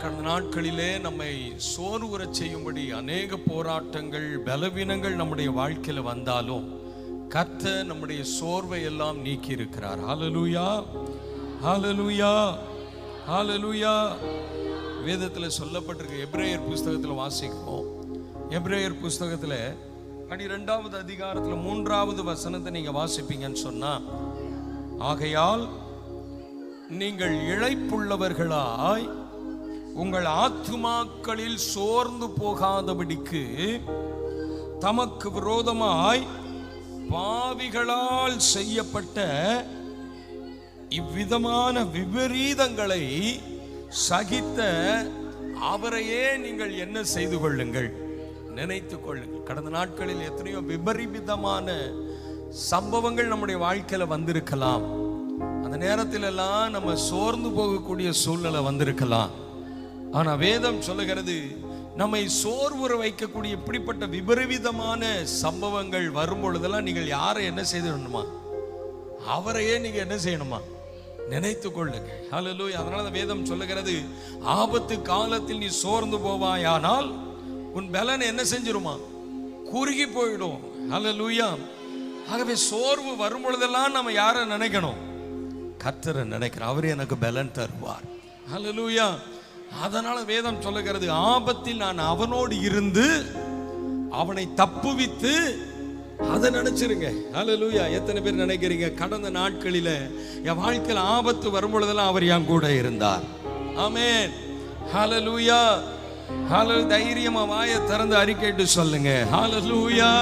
கடந்த நாட்களிலே நம்மை சோர்வுறச் செய்யும்படி அநேக போராட்டங்கள் பலவீனங்கள் நம்முடைய வாழ்க்கையில் வந்தாலும் கத்த நம்முடைய சோர்வை எல்லாம் நீக்கி இருக்கிறார் ஹாலலூயா ஹாலலூயா ஹாலலூயா வேதத்தில் சொல்லப்பட்டிருக்க. எப்ரேயர் புஸ்தகத்தில் வாசிக்கிறோம் எப்ரேயர் புஸ்தகத்தில் பனிரெண்டாவது அதிகாரத்தில் மூன்றாவது வசனத்தை நீங்கள் வாசிப்பீங்கன்னு சொன்னால் ஆகையால் நீங்கள் இழைப்புள்ளவர்களாய் உங்கள் ஆத்துமாக்களில் சோர்ந்து போகாதபடிக்கு தமக்கு விரோதமாய் பாவிகளால் செய்யப்பட்ட இவ்விதமான விபரீதங்களை சகித்த அவரையே நீங்கள் என்ன செய்து கொள்ளுங்கள்? நினைத்து கொள்ளுங்கள். கடந்த நாட்களில் எத்தனையோ விபரீதமான சம்பவங்கள் நம்முடைய வாழ்க்கையில் வந்திருக்கலாம். அந்த நேரத்தில் எல்லாம் நம்ம சோர்ந்து போகக்கூடிய சூழ்நிலை வந்திருக்கலாம். ஆனா வேதம் சொல்லுகிறது நம்மை சோர்வுற வைக்கக்கூடிய இப்படிப்பட்ட விபரீதமான சம்பவங்கள் வரும் பொழுதெல்லாம் நீங்கள் யாரை என்ன செய்திடணுமா? அவரையே நீங்க என்ன செய்யணுமா? நினைத்து கொள்ளுங்க. ஹலோ அதனால வேதம் சொல்லுகிறது ஆபத்து காலத்தில் நீ சோர்ந்து போவாயானால் உன் பலன் என்ன செஞ்சிருமா? குறுகி போயிடும். ஹalleluya ஆகவே சோர்வு வரும் பொழுதெல்லாம் நம்ம யாரை நினைக்கணும்? கத்தரை நினைக்கிறோம். அவரே எனக்கு பலன் தருவார். ஹalleluya அதனால வேதம் சொல்லுகிறது ஆபத்தில் நான் அவனோடு இருந்து அவனை தப்புவித்து அதை நினைச்சிருங்க. அலலூயா எத்தனை பேர் நினைக்கிறீங்க கடந்த நாட்களில என் வாழ்க்கையில் ஆபத்து வரும் பொழுதெல்லாம் அவர் என் கூட இருந்தார். ஆமேன். ஹலலூயா ஹலல் தைரியமா வாயை திறந்து அறிக்கைட்டு சொல்லுங்க. ஹலலூயா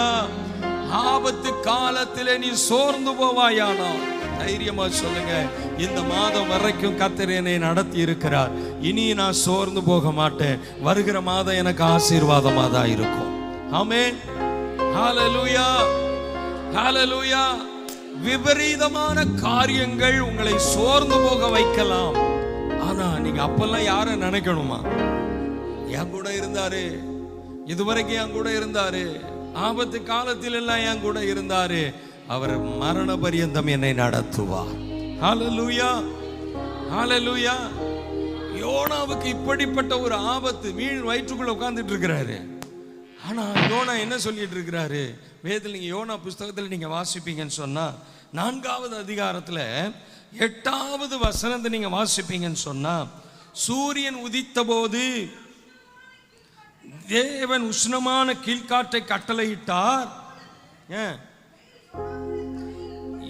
ஆபத்து காலத்திலே நீ சோர்ந்து போவாயானால் தைரியமா சொல்லுங்க. இந்த மாதம் வரைக்கும் கர்த்தர் என்னை நடத்தி இருக்கிறார். இனி நான் சோர்ந்து போக மாட்டேன். வருகிற மாதம் எனக்கு ஆசீர்வாதமா தான் இருக்கும் ஆமே விபரீதமான காரியங்கள் உங்களை சோர்ந்து போக வைக்கலாம். ஆனா நீங்க அப்பெல்லாம் யார நினைக்கணுமா? என் கூட இருந்தாரு. இதுவரைக்கும் என் கூட இருந்தாரு. ஆபத்து காலத்தில் எல்லாம் என் கூட இருந்தாரு. அவர் மரண பரியந்தம் என்னை நடத்துவார் ஹalleluya ஹalleluya. யோனாவுக்கு இப்படிப்பட்ட ஒரு ஆபத்து மீன் வயிற்றுக்குள்ள உட்கார்ந்துட்டு இருக்கிறாரு ஆனா யோனா என்ன சொல்லிட்டு இருக்கிறாரு வேதத்தில் நீங்க யோனா புஸ்தகத்தில் நீங்க வாசிப்பீங்கன்னு சொன்னா நான்காவது அதிகாரத்துல எட்டாவது வசனத்தை நீங்க வாசிப்பீங்கன்னு சொன்னா சூரியன் உதித்த போது தேவன் உஷ்ணமான கீழ்காற்றை கட்டளையிட்டார். ஏன்?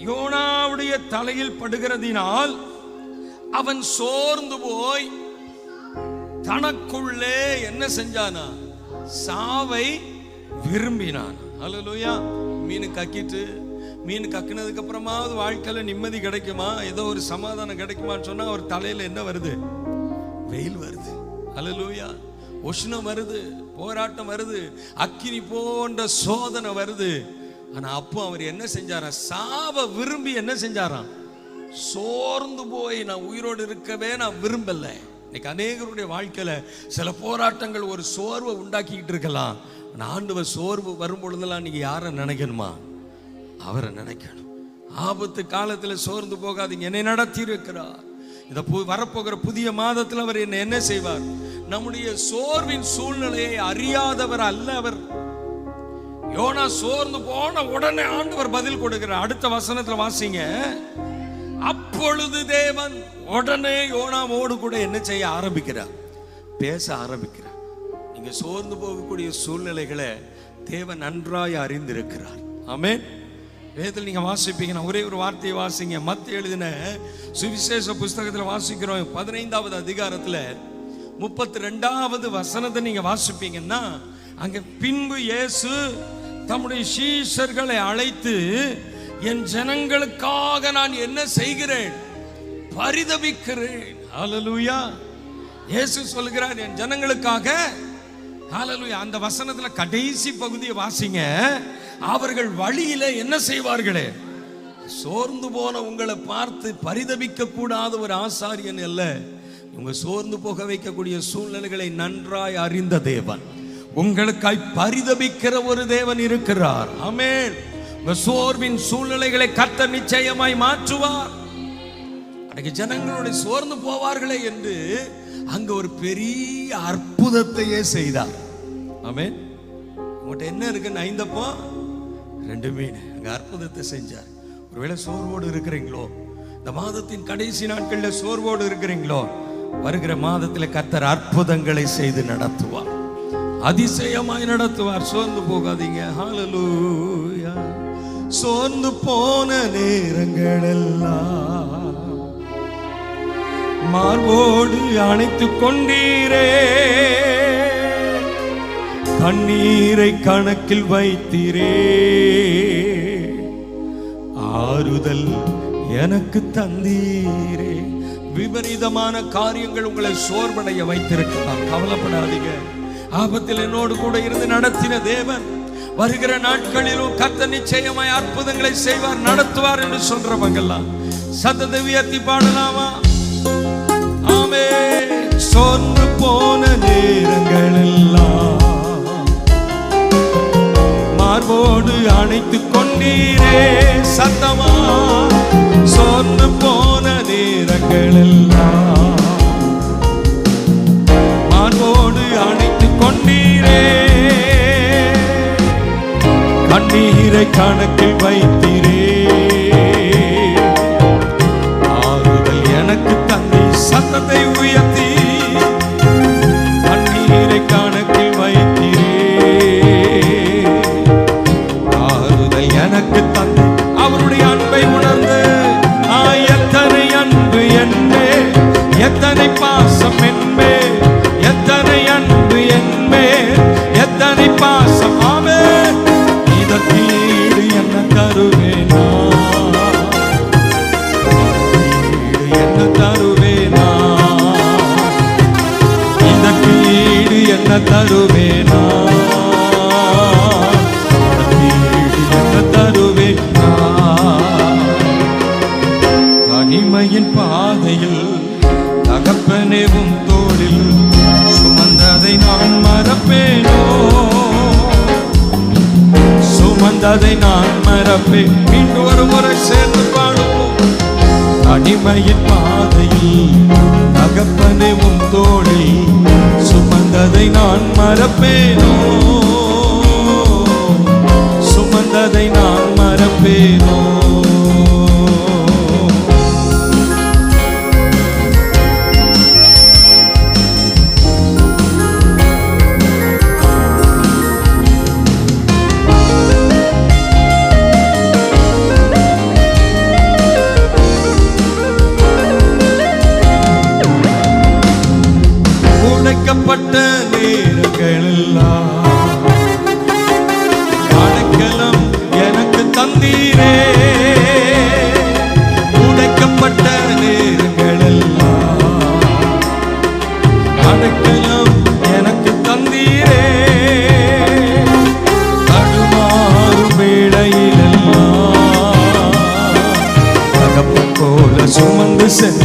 யோனாவுடைய தலையில் படுகிறதினால் அவன் சோர்ந்து போய் தனக்குள்ளே என்ன செஞ்சானா? சாவை விரும்பினான். அல்லேலூயா மீன் கக்கிட்டு மீன் கக்கினதுக்கு அப்புறமாவது வாழ்க்கையில நிம்மதி கிடைக்குமா? ஏதோ ஒரு சமாதானம் கிடைக்குமான்னு சொன்னா அவர் தலையில என்ன வருது? வெயில் வருது. அல்லேலூயா உஷ்ணம் வருது போராட்டம் வருது அக்கினி போன்ற சோதனை வருது. ஆனா அப்போ அவர் என்ன செஞ்சாராம் சாவ விரும்பி என்ன செஞ்சாராம் சோர்ந்து போய் நான் உயிரோடு இருக்கவே நான் விரும்பல. இன்னைக்கு அநேகருடைய வாழ்க்கையில சில போராட்டங்கள் ஒரு சோர்வை உண்டாக்கிக்கிட்டு இருக்கலாம். ஆனா ஆண்டவர் சோர்வு வரும் பொழுதெல்லாம் நீங்க யாரை நினைக்கணுமா? அவரை நினைக்கணும். ஆபத்து காலத்தில் சோர்ந்து போகாதீங்க. என்னை நடத்தி இருக்கிறார். இந்த பு- வரப்போகிற புதிய மாதத்தில் அவர் என்ன என்ன செய்வார்? நம்முடைய சோர்வின் சூழ்நிலையை அறியாதவர் அல்ல அவர். யோனா சோர்ந்து போன உடனே ஆண்டவர் பதில் கொடுக்கிறார். அடுத்த வசனத்துல வாசிங்க. அப்பொழுது தேவன் உடனே யோனாவோடு கூட என்ன செய்ய ஆரம்பிக்கிறார்? பேச ஆரம்பிக்கிறார். நீங்க சோர்ந்து போகக்கூடிய சூழ்நிலைகளை தேவன் நன்றாய் அறிந்திருக்கிறார். ஆமென். வேதத்தில் நீங்க வாசிப்பீங்க நான் ஒரே ஒரு வார்த்தையை வாசிங்க. மத்த எழுதின சுவிசேஷ புஸ்தகத்தில் வாசிக்கிறோம். பதினைந்தாவது அதிகாரத்தில் முப்பத்தி ரெண்டாவது வசனத்தை நீங்க வாசிப்பீங்கன்னா அங்க பின்பு இயேசு தம்முடைய சீஷர்களை அழைத்து என் ஜனங்களுக்காக நான் என்ன செய்கிறேன்? பரிதபிக்கிறேன். ஹalleluya. இயேசு சொல்கிறார் என் ஜனங்களுக்காக. ஹalleluya. அந்த வசனத்துல கடைசி பகுதியை வாசிங்க. அவர்கள் வழியில என்ன செய்வார்களே? சோர்ந்து போன உங்களை பார்த்து பரிதபிக்க கூடாத ஒரு ஆசாரியன் அல்ல. உங்க சோர்ந்து போக வைக்கக்கூடிய சூழ்நிலைகளை நன்றாய் அறிந்த தேவன். உங்களுக்காய் பரிதபிக்கிற ஒரு தேவன் இருக்கிறார். உங்க சோர்வின் சூழ்நிலைகளை கர்த்தர் நிச்சயமாய் மாற்றுவார். அன்னைக்கு ஜனங்களுடைய சோர்ந்து போவார்களே என்று அங்க ஒரு பெரிய அற்புதத்தையே செய்தார். ஆமென் உங்கள்கிட்ட என்ன இருக்குன்னு ஐந்தப்போ? ரெண்டு மீன். அங்க அற்புதத்தை செஞ்சார். ஒருவேளை சோர்வோடு இருக்கிறீங்களோ? இந்த மாதத்தின் கடைசி நாட்களில் சோர்வோடு இருக்கிறீங்களோ? வருகிற மாதத்தில் கர்த்தர் அற்புதங்களை செய்து நடத்துவார். அதிசயமாய் நடத்துவார். சோர்ந்து போகாதீங்க. ஹாலலூயா சோர்ந்து போன நேரங்கள் எல்லாம் மார்போடு அணைத்து கொண்டீரே. கண்ணீரை கணக்கில் வைத்தீரே. ஆறுதல் எனக்கு தந்தீரே. விபரீதமான காரியங்கள் உங்களை சோர்வடைய வைத்திருக்கலாம் கவலைப்படாதீங்க. ஆபத்தில் என்னோடு கூட இருந்து நடத்தின தேவன் வருகிற நாட்களிலும் கத்த நிச்சயமாய் அற்புதங்களை செய்வார் நடத்துவார் என்று சொல்றவங்கெல்லாம். சத்தத்தை உயர்த்தி பாடலாமா? ஆமே சொன்று போன நேரங்கள் எல்லாம் மார்போடு அணைத்துக் கொண்டீரே சத்தமா? சொன்று போன நேரங்கள் எல்லாம் கணக்கில் வைத்து என்ன எனக்கு தந்தீரே தடுமாறும் தகப்பன் போல சுமந்து சென்றீரே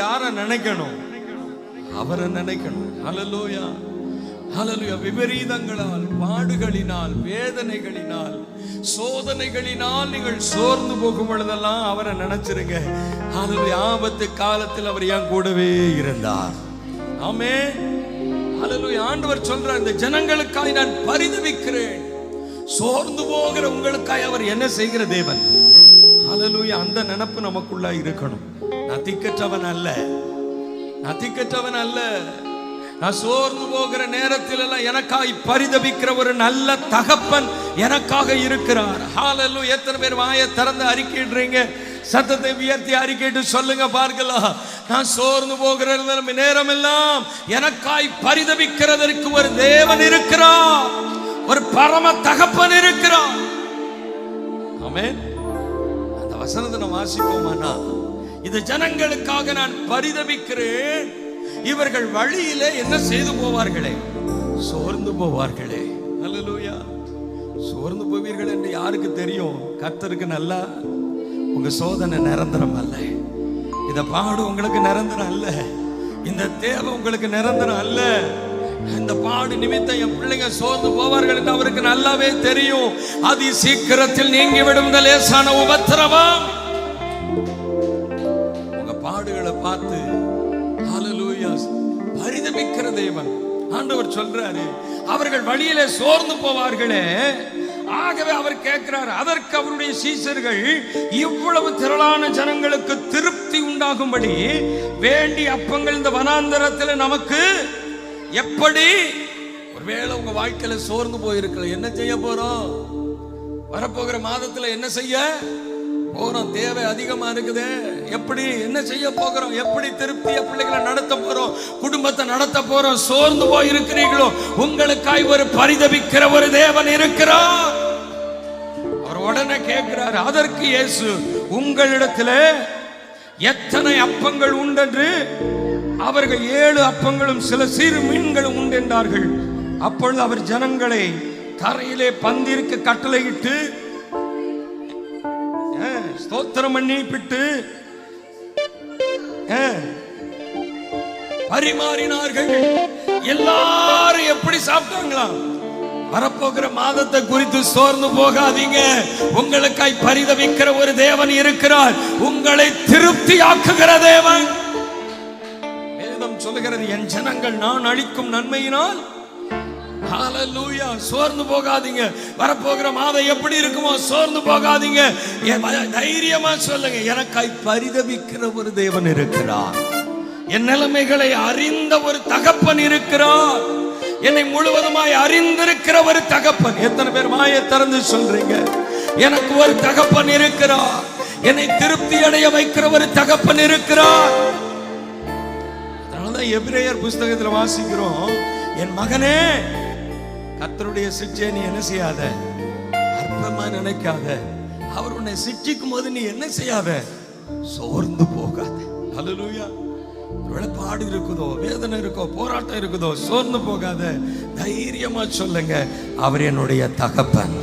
யாரை நினைக்கணும்? அவரை நினைக்கணும். அலலோயா ஹலலுயா விபரீதங்களால் பாடுகளினால் வேதனைகளினால் சோதனைகளினால் நீங்கள் சோர்ந்து போகும் பொழுதெல்லாம் அவரை நினைச்சிருங்க. ஹalleluya ஆபத்து காலத்தில் அவர் ஏன் கூடவே இருந்தார். ஆமே ஹalleluya ஆண்டவர் சொல்றார் இந்த ஜனங்களுக்காய் நான் பரிதவிக்கிறேன். சோர்ந்து போகிற உங்களுக்காய் அவர் என்ன செய்கிற தேவன்? ஹalleluya அந்த நினப்பு நமக்குள்ள இருக்கணும். நான் திக்கற்றவன் அல்ல. நான் திக்கற்றவன் அல்ல. நான் சோர்ந்து போகிற நேரத்தில் எல்லாம் எனக்காய் பரிதபிக்கிற ஒரு நல்ல தகப்பன் எனக்காக இருக்கிறார். ஹalleluya எத்தனை பேர் வாயை திறந்து அறிக்கிடுறீங்க சத்தத்தை உயர்த்தி அறிக்கிட்டு சொல்லுங்க பார்க்கலாம் நான் சோர்ந்து போகிற நேரம் எல்லாம் எனக்காய் பரிதபிக்கிறதற்கு ஒரு தேவன் இருக்கிறார். ஒரு பரம தகப்பன் இருக்கிறார். ஆமென். அந்த வசனத்தை நம்ம நான் இந்த ஜனங்களுக்காக நான் பரிதபிக்கிறேன். இவர்கள் வழியிலே என்ன செய்து போவார்களே? சோர்ந்து போவார்களே. அல்லேலூயா சோர்ந்து போவீர்கள் என்று யாருக்கு தெரியும்? கர்த்தருக்கு நல்லா. உங்க சோதனை நிரந்தரம் அல்ல. இந்த பாடு உங்களுக்கு நிரந்தரம் அல்ல. இந்த தேவை உங்களுக்கு நிரந்தரம் அல்ல. இந்த பாடு நிமித்தம் என் பிள்ளைங்க சோர்ந்து போவார்கள் என்று அவருக்கு நல்லாவே தெரியும். அதி சீக்கிரத்தில் நீங்கி விடும் இந்த லேசான உபத்திரவம். பார்த்து பரிதமிக்கிற தேவன். ஆண்டவர் சொல்றாரு அவர்கள் வழியிலே சோர்ந்து போவார்களே. ஆகவே அவர் கேட்கிறார் அதற்கு அவருடைய சீசர்கள் இவ்வளவு திரளான ஜனங்களுக்கு திருப்தி உண்டாகும்படி வேண்டி அப்பங்கள் இந்த வனாந்தரத்தில் நமக்கு எப்படி? ஒருவேளை உங்க வாழ்க்கையில சோர்ந்து போயிருக்கல என்ன செய்ய போறோம்? வரப்போகிற மாதத்துல என்ன செய்ய? போறோம் தேவை அதிகமா இருக்குது. எப்படி என்ன செய்ய போகிறோம் எப்படி திருப்திய பிள்ளைகளை நடத்த போறோம் குடும்பத்தை நடத்த போறோம் சோர்ந்து போய் இருக்கிறீர்களோ உங்களுக்காய் ஒரு பரிதபிக்கிற ஒரு தேவன் இருக்கிறார். அவர் உடனே கேட்கிறார் அதற்கு இயேசு உங்களிடத்திலே எத்தனை அப்பங்கள் உண்டென்று? அவர்கள் ஏழு அப்பங்களும் சில சிறு மீன்களும் உண்டென்றார்கள். அப்பொழுது அவர் ஜனங்களை தரையிலே பந்திருக்கு கட்டளையிட்டு ஸ்தோத்திரம் பண்ணி பிட்டு பரிமாறினார்கள். எல்லாரும் எப்படி சாப்பிட்டாங்களாம் வரப்போகிற மாதத்தை குறித்து சோர்ந்து போகாதீங்க. உங்களுக்காய் பரிதவிக்கிற ஒரு தேவன் இருக்கிறார். உங்களை திருப்தியாக்குகிற தேவன். வேதம் சொல்லுகிறது என் ஜனங்கள் நான் அளிக்கும் நன்மையினால் ஹalleluya சோர்ந்து போகாதீங்க. வரப்போகிற மாதம் எப்படி இருக்குமோ சோர்ந்து போகாதீங்க. என் தைரியமா சொல்லுங்க. எனக்காய் பரிதவிக்கிற ஒரு தேவன் இருக்கிறார். என் நிலைமைகளை அறிந்த ஒரு தகப்பன் இருக்கிறார். என்னை முழுவதுமாய் அறிந்திருக்கிற ஒரு தகப்பன். எத்தனை பேர் மாய திறந்து சொல்றீங்க? எனக்கு ஒரு தகப்பன் இருக்கிறார். என்னை திருப்தி அடைய வைக்கிற ஒரு தகப்பன் இருக்கிறார். அதனாலதான் எபிரேயர் புஸ்தகத்தில் வாசிக்கிறோம். என் மகனே கர்த்தருடைய சிக்ஷையை நீ என்ன செய்யாத? அற்பமா நினைக்காத. அவர் உன்னை சிக்ஷிக்கும் போது நீ என்ன செய்யாத? சோர்ந்து போகாத. அலலூயா ஒருவேளை பாடு இருக்குதோ வேதனை இருக்கோ போராட்டம் இருக்குதோ சோர்ந்து போகாத. தைரியமா சொல்லுங்க. அவர் என்னுடைய தகப்பன்.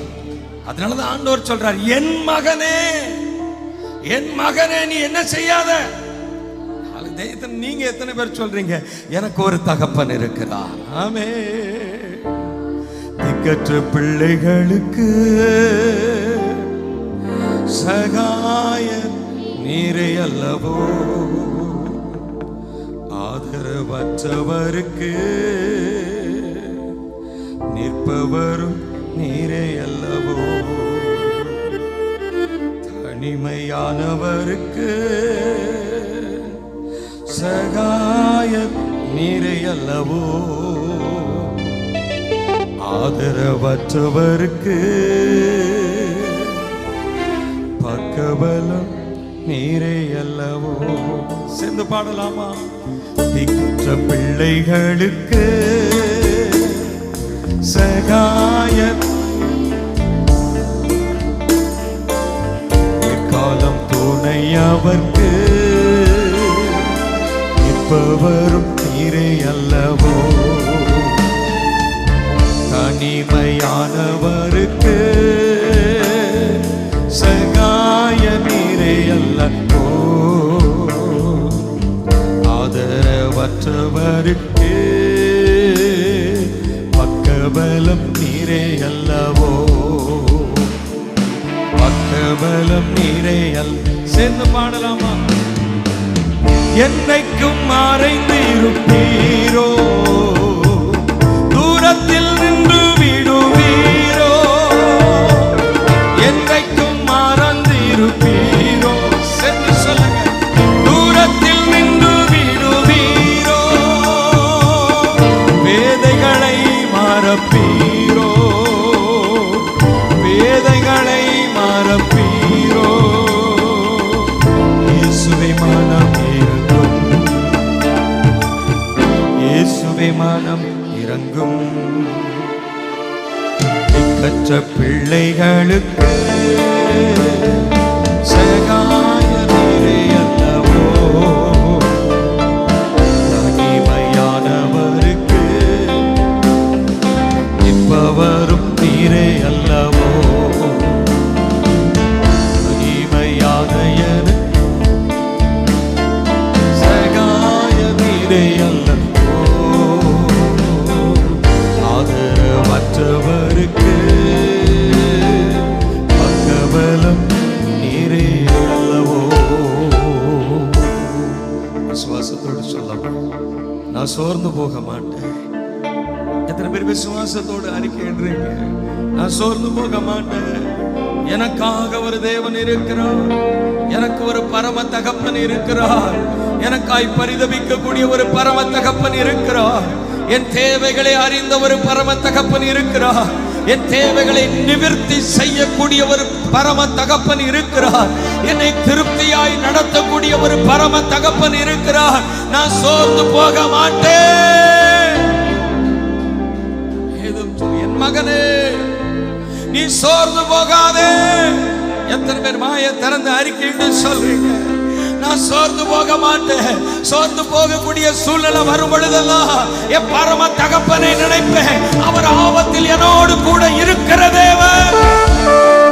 அதனாலதான் ஆண்டவர் சொல்றார் என் மகனே என் மகனே நீ என்ன செய்யாத? நீங்க எத்தனை பேர் சொல்றீங்க? எனக்கு ஒரு தகப்பன் இருக்கிறார். ஆமே திக்கற்ற பிள்ளைகளுக்கு சகாய நீரை அல்லவோ? ஆதரவற்றவருக்கு நிற்பவரும் நீரை அல்லவோ? தனிமையானவருக்கு சகாய நீரை அல்லவோ? ஆதரவற்றவருக்கு பக்கபலம் நீரே அல்லவோ சேர்ந்து பாடலாமா? திக்குற்ற பிள்ளைகளுக்கு சகாய காலம் துணை அவர்க்கு இப்பவரும் நீரே அல்லவோ தனிமையானவருக்கு சகாய நீரே அல்ல ஆதரவற்றவருக்கு பக்கபலம் நீரே அல்லவோ பக்கபலம் நீரே அல்ல சேர்ந்து பாடலாமா? என்னைக்கும் மறைந்து இருப்பீரோ. திக்கற்ற பிள்ளைகளுக்கு சோர்ந்து போக மாட்டேன். எத்தனை பேர் விசுவாசத்தோடு அறிக்கைன்றீங்க நான் சோர்ந்து போக மாட்டேன். எனக்காக ஒரு தேவன் இருக்கிறார். எனக்கு ஒரு பரம தகப்பன் இருக்கிறார். எனக்காய் பரிதபிக்கக்கூடிய ஒரு பரம தகப்பன் இருக்கிறார். என் தேவைகளை அறிந்த ஒரு பரம தகப்பன் இருக்கிறார். என் தேவைகளை நிவிர்த்தி செய்யக்கூடிய ஒரு பரம தகப்பன் இருக்கிறார். என்னை திருப்தியாய் நடத்தக்கூடிய ஒரு பரம தகப்பன் இருக்கிறார். நான் சோர்ந்து போக மாட்டேன். என் மகனே நீ சோர்ந்து போகாதே. எத்தனை பேர் மாய திறந்து அறிக்கைன்னு சொல்றீங்க? நான் சோர்ந்து போக மாட்டேன். சோர்ந்து போகக்கூடிய சூழ்நிலை வரும் பொழுதெல்லாம் என் பரம தகப்பனை நினைப்பேன். அவர் ஆபத்தில் என்னோடு கூட இருக்கிற தேவன்.